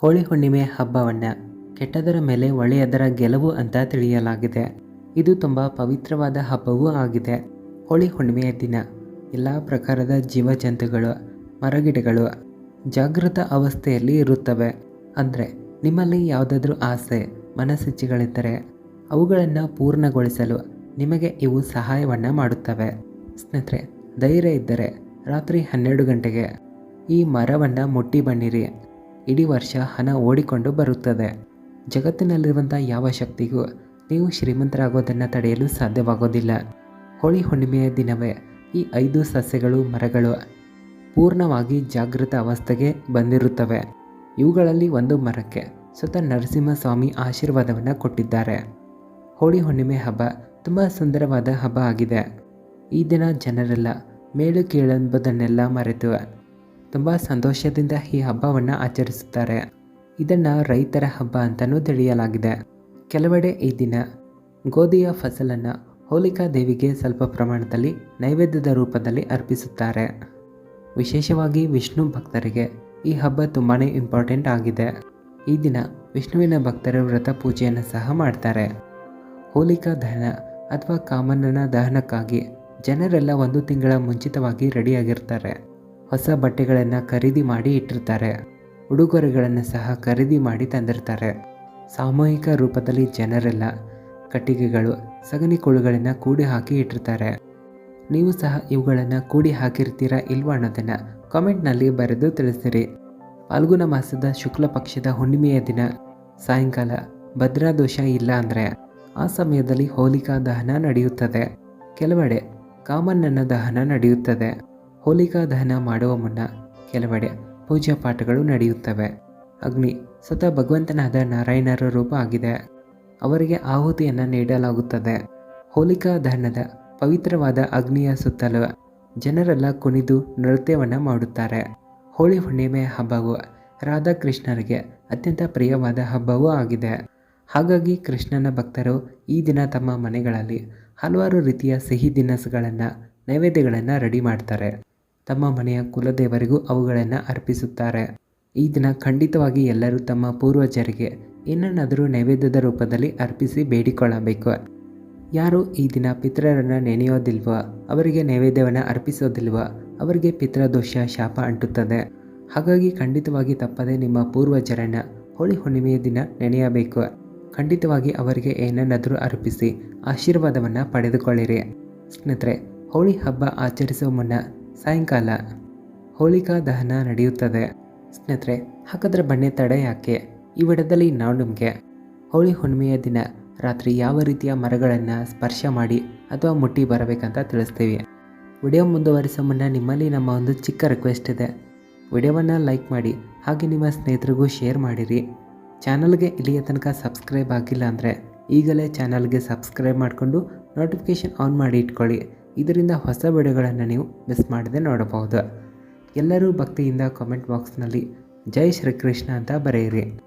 ಹೋಳಿ ಹುಣ್ಣಿಮೆ ಹಬ್ಬವನ್ನು ಕೆಟ್ಟದರ ಮೇಲೆ ಒಳ್ಳೆಯದರ ಗೆಲುವು ಅಂತ ತಿಳಿಯಲಾಗಿದೆ. ಇದು ತುಂಬ ಪವಿತ್ರವಾದ ಹಬ್ಬವೂ ಆಗಿದೆ. ಹೋಳಿ ಹುಣ್ಣಿಮೆಯ ದಿನ ಎಲ್ಲ ಪ್ರಕಾರದ ಜೀವಜಂತುಗಳು, ಮರಗಿಡಗಳು ಜಾಗೃತ ಅವಸ್ಥೆಯಲ್ಲಿ ಇರುತ್ತವೆ. ಅಂದರೆ ನಿಮ್ಮಲ್ಲಿ ಯಾವುದಾದ್ರೂ ಆಸೆ ಮನಸ್ಸಿಚ್ಛೆಗಳಿದ್ದರೆ ಅವುಗಳನ್ನು ಪೂರ್ಣಗೊಳಿಸಲು ನಿಮಗೆ ಇವು ಸಹಾಯವನ್ನು ಮಾಡುತ್ತವೆ. ಸ್ನೇಹಿತರೆ, ಧೈರ್ಯ ಇದ್ದರೆ ರಾತ್ರಿ ಹನ್ನೆರಡು ಗಂಟೆಗೆ ಈ ಮರವನ್ನು ಮುಟ್ಟಿ ಬನ್ನಿರಿ. ಇಡೀ ವರ್ಷ ಹಣ ಓಡಿಕೊಂಡು ಬರುತ್ತದೆ. ಜಗತ್ತಿನಲ್ಲಿರುವಂಥ ಯಾವ ಶಕ್ತಿಗೂ ನೀವು ಶ್ರೀಮಂತರಾಗೋದನ್ನು ತಡೆಯಲು ಸಾಧ್ಯವಾಗೋದಿಲ್ಲ. ಹೋಳಿ ಹುಣ್ಣಿಮೆಯ ದಿನವೇ ಈ ಐದು ಸಸ್ಯಗಳು, ಮರಗಳು ಪೂರ್ಣವಾಗಿ ಜಾಗೃತ ಅವಸ್ಥೆಗೆ ಬಂದಿರುತ್ತವೆ. ಇವುಗಳಲ್ಲಿ ಒಂದು ಮರಕ್ಕೆ ಸ್ವತಃ ನರಸಿಂಹಸ್ವಾಮಿ ಆಶೀರ್ವಾದವನ್ನು ಕೊಟ್ಟಿದ್ದಾರೆ. ಹೋಳಿ ಹುಣ್ಣಿಮೆ ಹಬ್ಬ ತುಂಬ ಸುಂದರವಾದ ಹಬ್ಬ ಆಗಿದೆ. ಈ ದಿನ ಜನರೆಲ್ಲ ಮೇಲು ಕೀಳೆಂಬುದನ್ನೆಲ್ಲ ಮರೆತು ತುಂಬ ಸಂತೋಷದಿಂದ ಈ ಹಬ್ಬವನ್ನು ಆಚರಿಸುತ್ತಾರೆ. ಇದನ್ನು ರೈತರ ಹಬ್ಬ ಅಂತಲೂ ತಿಳಿಯಲಾಗಿದೆ. ಕೆಲವೆಡೆ ಈ ದಿನ ಗೋಧಿಯ ಫಸಲನ್ನು ಹೋಲಿಕಾ ದೇವಿಗೆ ಸ್ವಲ್ಪ ಪ್ರಮಾಣದಲ್ಲಿ ನೈವೇದ್ಯದ ರೂಪದಲ್ಲಿ ಅರ್ಪಿಸುತ್ತಾರೆ. ವಿಶೇಷವಾಗಿ ವಿಷ್ಣು ಭಕ್ತರಿಗೆ ಈ ಹಬ್ಬ ತುಂಬಾ ಇಂಪಾರ್ಟೆಂಟ್ ಆಗಿದೆ. ಈ ದಿನ ವಿಷ್ಣುವಿನ ಭಕ್ತರ ವ್ರತ ಪೂಜೆಯನ್ನು ಸಹ ಮಾಡ್ತಾರೆ. ಹೋಲಿಕಾ ದಹನ ಅಥವಾ ಕಾಮಣ್ಣನ ದಹನಕ್ಕಾಗಿ ಜನರೆಲ್ಲ ಒಂದು ತಿಂಗಳ ಮುಂಚಿತವಾಗಿ ರೆಡಿಯಾಗಿರ್ತಾರೆ. ಹೊಸ ಬಟ್ಟೆಗಳನ್ನು ಖರೀದಿ ಮಾಡಿ ಇಟ್ಟಿರ್ತಾರೆ. ಉಡುಗೊರೆಗಳನ್ನು ಸಹ ಖರೀದಿ ಮಾಡಿ ತಂದಿರ್ತಾರೆ. ಸಾಮೂಹಿಕ ರೂಪದಲ್ಲಿ ಜನರೆಲ್ಲ ಕಟ್ಟಿಗೆಗಳು, ಸಗಣಿ ಕುಳುಗಳನ್ನು ಕೂಡಿ ಹಾಕಿ ಇಟ್ಟಿರ್ತಾರೆ. ನೀವು ಸಹ ಇವುಗಳನ್ನು ಕೂಡಿ ಹಾಕಿರ್ತೀರಾ ಇಲ್ವಾ ಅನ್ನೋದನ್ನು ಕಾಮೆಂಟ್ನಲ್ಲಿ ಬರೆದು ತಿಳಿಸಿರಿ. ಫಾಲ್ಗುಣ ಮಾಸದ ಶುಕ್ಲ ಪಕ್ಷದ ಹುಣ್ಣಿಮೆಯ ದಿನ. ಸಾಯಂಕಾಲ ಭದ್ರಾ ದೋಷ ಇಲ್ಲ ಅಂದರೆ ಆ ಸಮಯದಲ್ಲಿ ಹೋಲಿಕಾ ದಹನ ನಡೆಯುತ್ತದೆ. ಕೆಲವೆಡೆ ಕಾಮಣ್ಣನ ದಹನ ನಡೆಯುತ್ತದೆ. ಹೋಲಿಕಾ ದಹನ ಮಾಡುವ ಮುನ್ನ ಕೆಲವೆಡೆ ಪೂಜಾ ಪಾಠಗಳು ನಡೆಯುತ್ತವೆ. ಅಗ್ನಿ ಸತ ಭಗವಂತನಾದ ನಾರಾಯಣರ ರೂಪ ಆಗಿದೆ. ಅವರಿಗೆ ಆಹುತಿಯನ್ನು ನೀಡಲಾಗುತ್ತದೆ. ಹೋಲಿಕಾ ದಹನದ ಪವಿತ್ರವಾದ ಅಗ್ನಿಯ ಸುತ್ತಲೂ ಜನರೆಲ್ಲ ಕುಣಿದು ನೃತ್ಯವನ್ನು ಮಾಡುತ್ತಾರೆ. ಹೋಳಿ ಹುಣ್ಣಿಮೆ ಹಬ್ಬವು ರಾಧಾಕೃಷ್ಣರಿಗೆ ಅತ್ಯಂತ ಪ್ರಿಯವಾದ ಹಬ್ಬವೂ ಆಗಿದೆ. ಹಾಗಾಗಿ ಕೃಷ್ಣನ ಭಕ್ತರು ಈ ದಿನ ತಮ್ಮ ಮನೆಗಳಲ್ಲಿ ಹಲವಾರು ರೀತಿಯ ಸಿಹಿ ದಿನಸುಗಳನ್ನು, ನೈವೇದ್ಯಗಳನ್ನು ರೆಡಿ ಮಾಡ್ತಾರೆ. ತಮ್ಮ ಮನೆಯ ಕುಲದೇವರಿಗೂ ಅವುಗಳನ್ನು ಅರ್ಪಿಸುತ್ತಾರೆ. ಈ ದಿನ ಖಂಡಿತವಾಗಿ ಎಲ್ಲರೂ ತಮ್ಮ ಪೂರ್ವಜರಿಗೆ ಏನನ್ನಾದರೂ ನೈವೇದ್ಯದ ರೂಪದಲ್ಲಿ ಅರ್ಪಿಸಿ ಬೇಡಿಕೊಳ್ಳಬೇಕು. ಯಾರು ಈ ದಿನ ಪಿತೃರನ್ನು ನೆನೆಯೋದಿಲ್ವೋ, ಅವರಿಗೆ ನೈವೇದ್ಯವನ್ನು ಅರ್ಪಿಸೋದಿಲ್ವೋ, ಅವರಿಗೆ ಪಿತೃದೋಷ, ಶಾಪ ಅಂಟುತ್ತದೆ. ಹಾಗಾಗಿ ಖಂಡಿತವಾಗಿ ತಪ್ಪದೆ ನಿಮ್ಮ ಪೂರ್ವಜರನ್ನು ಹೋಳಿ ಹುಣ್ಣಿಮೆಯ ದಿನ ನೆನೆಯಬೇಕು. ಖಂಡಿತವಾಗಿ ಅವರಿಗೆ ಏನನ್ನಾದರೂ ಅರ್ಪಿಸಿ ಆಶೀರ್ವಾದವನ್ನು ಪಡೆದುಕೊಳ್ಳಿರಿ. ಸ್ನೇಹಿತರೆ, ಹೋಳಿ ಹಬ್ಬ ಆಚರಿಸುವ ಮುನ್ನ ಸಾಯಂಕಾಲ ಹೋಳಿಕಾ ದಹನ ನಡೆಯುತ್ತದೆ. ಸ್ನೇಹಿತರೆ, ಹಾಗಾದ್ರೆ ಬನ್ನಿ ತಡೆ ಯಾಕೆ? ಈ ವಿಡದಲ್ಲಿ ನಾವು ನಿಮಗೆ ಹೋಳಿ ಹುಣ್ಣಿಮೆಯ ದಿನ ರಾತ್ರಿ ಯಾವ ರೀತಿಯ ಮರಗಳನ್ನು ಸ್ಪರ್ಶ ಮಾಡಿ ಅಥವಾ ಮುಟ್ಟಿ ಬರಬೇಕಂತ ತಿಳಿಸ್ತೀವಿ. ವಿಡಿಯೋ ಮುಂದುವರಿಸೋ ಮುನ್ನ ನಿಮ್ಮಲ್ಲಿ ನಮ್ಮ ಒಂದು ಚಿಕ್ಕ ರಿಕ್ವೆಸ್ಟ್ ಇದೆ. ವಿಡಿಯೋವನ್ನು ಲೈಕ್ ಮಾಡಿ, ಹಾಗೆ ನಿಮ್ಮ ಸ್ನೇಹಿತರಿಗೂ ಶೇರ್ ಮಾಡಿರಿ. ಚಾನಲ್ಗೆ ಇಲ್ಲಿಯ ತನಕ ಸಬ್ಸ್ಕ್ರೈಬ್ ಆಗಿಲ್ಲ ಅಂದರೆ ಈಗಲೇ ಚಾನಲ್ಗೆ ಸಬ್ಸ್ಕ್ರೈಬ್ ಮಾಡಿಕೊಂಡು ನೋಟಿಫಿಕೇಷನ್ ಆನ್ ಮಾಡಿ ಇಟ್ಕೊಳ್ಳಿ. ಇದರಿಂದ ಹೊಸ ವಿಡಿಯೋಗಳನ್ನು ನೀವು ಮಿಸ್ ಮಾಡದೆ ನೋಡಬಹುದು. ಎಲ್ಲರೂ ಭಕ್ತಿಯಿಂದ ಕಾಮೆಂಟ್ ಬಾಕ್ಸ್ನಲ್ಲಿ ಜೈ ಶ್ರೀಕೃಷ್ಣ ಅಂತ ಬರೆಯಿರಿ.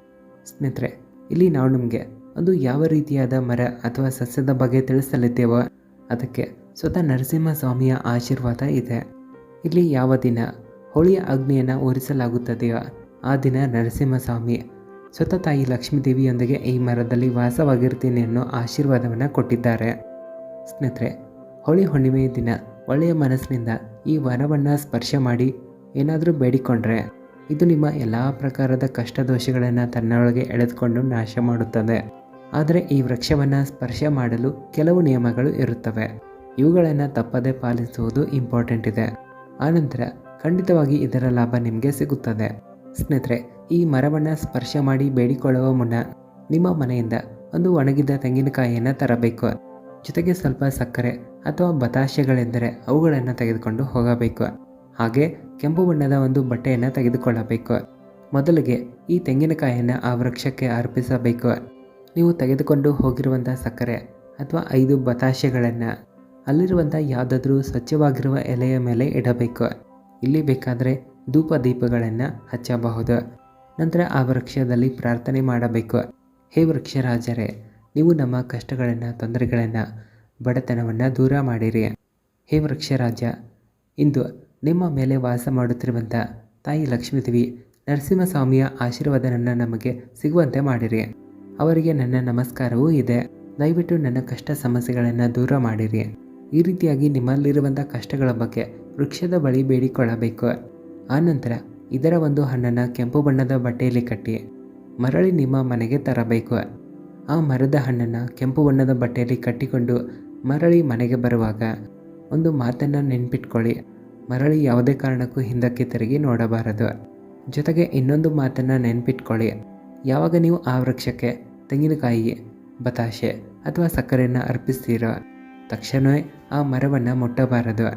ಸ್ನೇಹಿತರೆ, ಇಲ್ಲಿ ನಾವು ನಿಮಗೆ ಒಂದು ಯಾವ ರೀತಿಯಾದ ಮರ ಅಥವಾ ಸಸ್ಯದ ಬಗ್ಗೆ ತಿಳಿಸಲಿದ್ದೇವೋ ಅದಕ್ಕೆ ಸ್ವತಃ ನರಸಿಂಹ ಸ್ವಾಮಿಯ ಆಶೀರ್ವಾದ ಇದೆ. ಇಲ್ಲಿ ಯಾವ ದಿನ ಹೋಳಿಯ ಅಗ್ನಿಯನ್ನು ಉರಿಸಲಾಗುತ್ತದೆಯೋ ಆ ದಿನ ನರಸಿಂಹಸ್ವಾಮಿ ಸ್ವತಃ ತಾಯಿ ಲಕ್ಷ್ಮೀದೇವಿಯೊಂದಿಗೆ ಈ ಮರದಲ್ಲಿ ವಾಸವಾಗಿರ್ತೀನಿ ಅನ್ನೋ ಆಶೀರ್ವಾದವನ್ನು ಕೊಟ್ಟಿದ್ದಾರೆ. ಸ್ನೇಹಿತರೆ ಹೋಳಿ ಹುಣ್ಣಿಮೆಯ ದಿನ ಒಳ್ಳೆಯ ಮನಸ್ಸಿನಿಂದ ಈ ವರವನ್ನು ಸ್ಪರ್ಶ ಮಾಡಿ ಏನಾದರೂ ಬೇಡಿಕೊಂಡ್ರೆ ಇದು ನಿಮ್ಮ ಎಲ್ಲ ಪ್ರಕಾರದ ಕಷ್ಟ ದೋಷಗಳನ್ನು ತನ್ನೊಳಗೆ ಎಳೆದುಕೊಂಡು ನಾಶ ಮಾಡುತ್ತದೆ. ಆದರೆ ಈ ವೃಕ್ಷವನ್ನು ಸ್ಪರ್ಶ ಮಾಡಲು ಕೆಲವು ನಿಯಮಗಳು ಇರುತ್ತವೆ. ಇವುಗಳನ್ನು ತಪ್ಪದೆ ಪಾಲಿಸುವುದು ಇಂಪಾರ್ಟೆಂಟ್ ಇದೆ. ಆನಂತರ ಖಂಡಿತವಾಗಿ ಇದರ ಲಾಭ ನಿಮಗೆ ಸಿಗುತ್ತದೆ. ಸ್ನೇಹಿತರೆ, ಈ ಮರವನ್ನು ಸ್ಪರ್ಶ ಮಾಡಿ ಬೇಡಿಕೊಳ್ಳುವ ಮುನ್ನ ನಿಮ್ಮ ಮನೆಯಿಂದ ಒಂದು ಒಣಗಿದ ತೆಂಗಿನಕಾಯಿಯನ್ನು ತರಬೇಕು. ಜೊತೆಗೆ ಸ್ವಲ್ಪ ಸಕ್ಕರೆ ಅಥವಾ ಬತಾಶೆಗಳೆಂದರೆ ಅವುಗಳನ್ನು ತೆಗೆದುಕೊಂಡು ಹೋಗಬೇಕು. ಹಾಗೆ ಕೆಂಪು ಬಣ್ಣದ ಒಂದು ಬಟ್ಟೆಯನ್ನು ತೆಗೆದುಕೊಳ್ಳಬೇಕು. ಮೊದಲಿಗೆ ಈ ತೆಂಗಿನಕಾಯಿಯನ್ನು ಆ ವೃಕ್ಷಕ್ಕೆ ಅರ್ಪಿಸಬೇಕು. ನೀವು ತೆಗೆದುಕೊಂಡು ಹೋಗಿರುವಂಥ ಸಕ್ಕರೆ ಅಥವಾ ಐದು ಬತಾಶೆಗಳನ್ನು ಅಲ್ಲಿರುವಂಥ ಯಾವುದಾದ್ರೂ ಸ್ವಚ್ಛವಾಗಿರುವ ಎಲೆಯ ಮೇಲೆ ಇಡಬೇಕು. ಇಲ್ಲಿ ಬೇಕಾದರೆ ಧೂಪ ದೀಪಗಳನ್ನು ಹಚ್ಚಬಹುದು. ನಂತರ ಆ ವೃಕ್ಷದಲ್ಲಿ ಪ್ರಾರ್ಥನೆ ಮಾಡಬೇಕು. ಹೇ ವೃಕ್ಷರಾಜರೇ ನೀವು ನಮ್ಮ ಕಷ್ಟಗಳನ್ನು, ತೊಂದರೆಗಳನ್ನು, ಬಡತನವನ್ನು ದೂರ ಮಾಡಿರಿ. ಹೇ ವೃಕ್ಷರಾಜ ಇಂದು ನಿಮ್ಮ ಮೇಲೆ ವಾಸ ಮಾಡುತ್ತಿರುವಂಥ ತಾಯಿ ಲಕ್ಷ್ಮೀದೇವಿ ನರಸಿಂಹಸ್ವಾಮಿಯ ಆಶೀರ್ವಾದನನ್ನು ನಮಗೆ ಸಿಗುವಂತೆ ಮಾಡಿರಿ. ಅವರಿಗೆ ನನ್ನ ನಮಸ್ಕಾರವೂ ಇದೆ. ದಯವಿಟ್ಟು ನನ್ನ ಕಷ್ಟ ಸಮಸ್ಯೆಗಳನ್ನು ದೂರ ಮಾಡಿರಿ. ಈ ರೀತಿಯಾಗಿ ನಿಮ್ಮಲ್ಲಿರುವಂಥ ಕಷ್ಟಗಳ ಬಗ್ಗೆ ವೃಕ್ಷದ ಬಳಿ ಬೇಡಿಕೊಳ್ಳಬೇಕು. ಆನಂತರ ಇದರ ಒಂದು ಹಣ್ಣನ್ನು ಕೆಂಪು ಬಣ್ಣದ ಬಟ್ಟೆಯಲ್ಲಿ ಕಟ್ಟಿ ಮರಳಿ ನಿಮ್ಮ ಮನೆಗೆ ತರಬೇಕು. ಆ ಮರದ ಹಣ್ಣನ್ನು ಕೆಂಪು ಬಣ್ಣದ ಬಟ್ಟೆಯಲ್ಲಿ ಕಟ್ಟಿಕೊಂಡು ಮರಳಿ ಮನೆಗೆ ಬರುವಾಗ ಒಂದು ಮಾತನ್ನು ನೆನ್ಪಿಟ್ಕೊಳ್ಳಿ. ಮರಳಿ ಯಾವುದೇ ಕಾರಣಕ್ಕೂ ಹಿಂದಕ್ಕೆ ತಿರುಗಿ ನೋಡಬಾರದು. ಜೊತೆಗೆ ಇನ್ನೊಂದು ಮಾತನ್ನು ನೆನ್ಪಿಟ್ಕೊಳ್ಳಿ. ಯಾವಾಗ ನೀವು ಆ ವೃಕ್ಷಕ್ಕೆ ತೆಂಗಿನಕಾಯಿ, ಬತಾಶೆ ಅಥವಾ ಸಕ್ಕರೆಯನ್ನು ಅರ್ಪಿಸ್ತೀರೋ ತಕ್ಷಣವೇ ಆ ಮರವನ್ನು ಮುಟ್ಟಬಾರದು.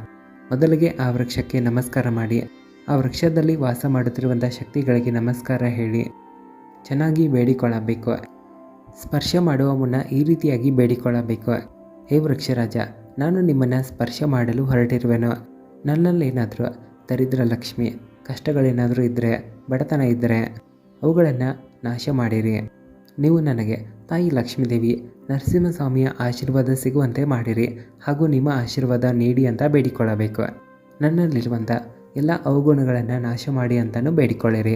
ಮೊದಲಿಗೆ ಆ ವೃಕ್ಷಕ್ಕೆ ನಮಸ್ಕಾರ ಮಾಡಿ. ಆ ವೃಕ್ಷದಲ್ಲಿ ವಾಸ ಮಾಡುತ್ತಿರುವಂಥ ಶಕ್ತಿಗಳಿಗೆ ನಮಸ್ಕಾರ ಹೇಳಿ. ಚೆನ್ನಾಗಿ ಬೇಡಿಕೊಳ್ಳಬೇಕು. ಸ್ಪರ್ಶ ಮಾಡುವ ಮುನ್ನ ಈ ರೀತಿಯಾಗಿ ಬೇಡಿಕೊಳ್ಳಬೇಕು. ಹೇ ವೃಕ್ಷರಾಜ, ನಾನು ನಿಮ್ಮನ್ನು ಸ್ಪರ್ಶ ಮಾಡಲು ಹೊರಟಿರುವೆನು. ನನ್ನಲ್ಲೇನಾದರೂ ದರಿದ್ರ ಲಕ್ಷ್ಮಿ, ಕಷ್ಟಗಳೇನಾದರೂ ಇದ್ದರೆ ಬಡತನ ಇದ್ದರೆ ಅವುಗಳನ್ನು ನಾಶ ಮಾಡಿರಿ. ನೀವು ನನಗೆ ತಾಯಿ ಲಕ್ಷ್ಮೀದೇವಿ, ನರಸಿಂಹಸ್ವಾಮಿಯ ಆಶೀರ್ವಾದ ಸಿಗುವಂತೆ ಮಾಡಿರಿ ಹಾಗೂ ನಿಮ್ಮ ಆಶೀರ್ವಾದ ನೀಡಿ ಅಂತ ಬೇಡಿಕೊಳ್ಳಬೇಕು. ನನ್ನಲ್ಲಿರುವಂಥ ಎಲ್ಲ ಅವಗುಣಗಳನ್ನು ನಾಶ ಮಾಡಿ ಅಂತಲೂ ಬೇಡಿಕೊಳ್ಳಿರಿ.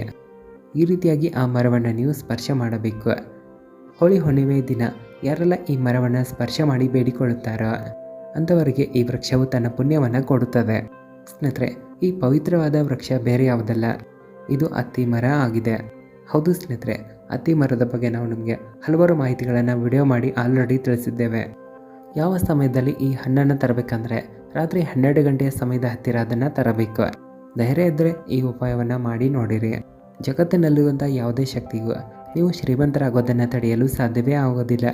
ಈ ರೀತಿಯಾಗಿ ಆ ಮರವನ್ನು ನೀವು ಸ್ಪರ್ಶ ಮಾಡಬೇಕು. ಹೋಳಿ ಹುಣ್ಣಿಮೆ ದಿನ ಯಾರೆಲ್ಲ ಈ ಮರವನ್ನು ಸ್ಪರ್ಶ ಮಾಡಿ ಬೇಡಿಕೊಳ್ಳುತ್ತಾರೋ ಅಂಥವರಿಗೆ ಈ ವೃಕ್ಷವು ತನ್ನ ಪುಣ್ಯವನ್ನು ಕೊಡುತ್ತದೆ. ಸ್ನೇಹಿತರೆ, ಈ ಪವಿತ್ರವಾದ ವೃಕ್ಷ ಬೇರೆ ಯಾವುದಲ್ಲ. ಇದು ಅತ್ತಿ ಮರ ಆಗಿದೆ. ಹೌದು ಸ್ನೇಹಿತರೆ, ಅತ್ತಿ ಮರದ ಬಗ್ಗೆ ನಾವು ನಿಮಗೆ ಹಲವಾರು ಮಾಹಿತಿಗಳನ್ನು ವಿಡಿಯೋ ಮಾಡಿ ಆಲ್ರೆಡಿ ತಿಳಿಸಿದ್ದೇವೆ. ಯಾವ ಸಮಯದಲ್ಲಿ ಈ ಹಣ್ಣನ್ನು ತರಬೇಕಂದ್ರೆ ರಾತ್ರಿ ಹನ್ನೆರಡು ಗಂಟೆಯ ಸಮಯದ ಹತ್ತಿರ ಅದನ್ನು ತರಬೇಕು. ಧೈರ್ಯ ಇದ್ದರೆ ಈ ಉಪಾಯವನ್ನು ಮಾಡಿ ನೋಡಿರಿ. ಜಗತ್ತಿನಲ್ಲಿರುವಂಥ ಯಾವುದೇ ಶಕ್ತಿಗೂ ನೀವು ಶ್ರೀಮಂತರಾಗೋದನ್ನು ತಡೆಯಲು ಸಾಧ್ಯವೇ ಆಗೋದಿಲ್ಲ.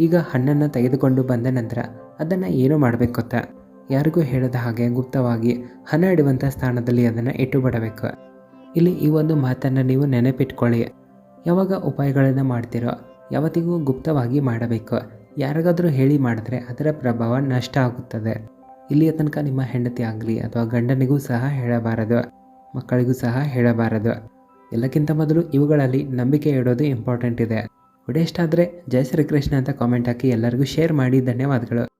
ಈಗ ಹಣ್ಣನ್ನು ತೆಗೆದುಕೊಂಡು ಬಂದ ನಂತರ ಅದನ್ನು ಏನು ಮಾಡಬೇಕು ಗೊತ್ತಾ ಯಾರಿಗೂ ಹೇಳದ ಹಾಗೆ ಗುಪ್ತವಾಗಿ ಹಣ ಇಡುವಂಥ ಸ್ಥಾನದಲ್ಲಿ ಅದನ್ನು ಇಟ್ಟು ಬಿಡಬೇಕು ಇಲ್ಲಿ ಈ ಒಂದು ಮಾತನ್ನು ನೀವು ನೆನಪಿಟ್ಕೊಳ್ಳಿ. ಯಾವಾಗ ಉಪಾಯಗಳನ್ನು ಮಾಡ್ತೀರೋ ಯಾವತ್ತಿಗೂ ಗುಪ್ತವಾಗಿ ಮಾಡಬೇಕು. ಯಾರಿಗಾದರೂ ಹೇಳಿ ಮಾಡಿದ್ರೆ ಅದರ ಪ್ರಭಾವ ನಷ್ಟ ಆಗುತ್ತದೆ. ಇಲ್ಲಿಯ ತನಕ ನಿಮ್ಮ ಹೆಂಡತಿ ಆಗಲಿ ಅಥವಾ ಗಂಡನಿಗೂ ಸಹ ಹೇಳಬಾರದು. ಮಕ್ಕಳಿಗೂ ಸಹ ಹೇಳಬಾರದು. ಎಲ್ಲಕ್ಕಿಂತ ಮೊದಲು ಇವುಗಳಲ್ಲಿ ನಂಬಿಕೆ ಇಡೋದು ಇಂಪಾರ್ಟೆಂಟ್ ಇದೆ. ವಿಡಿಯೋ ಇಷ್ಟ ಆದರೆ ಜೈ ಶ್ರೀಕೃಷ್ಣ ಅಂತ ಕಾಮೆಂಟ್ ಹಾಕಿ ಎಲ್ಲರಿಗೂ ಶೇರ್ ಮಾಡಿ. ಧನ್ಯವಾದಗಳು.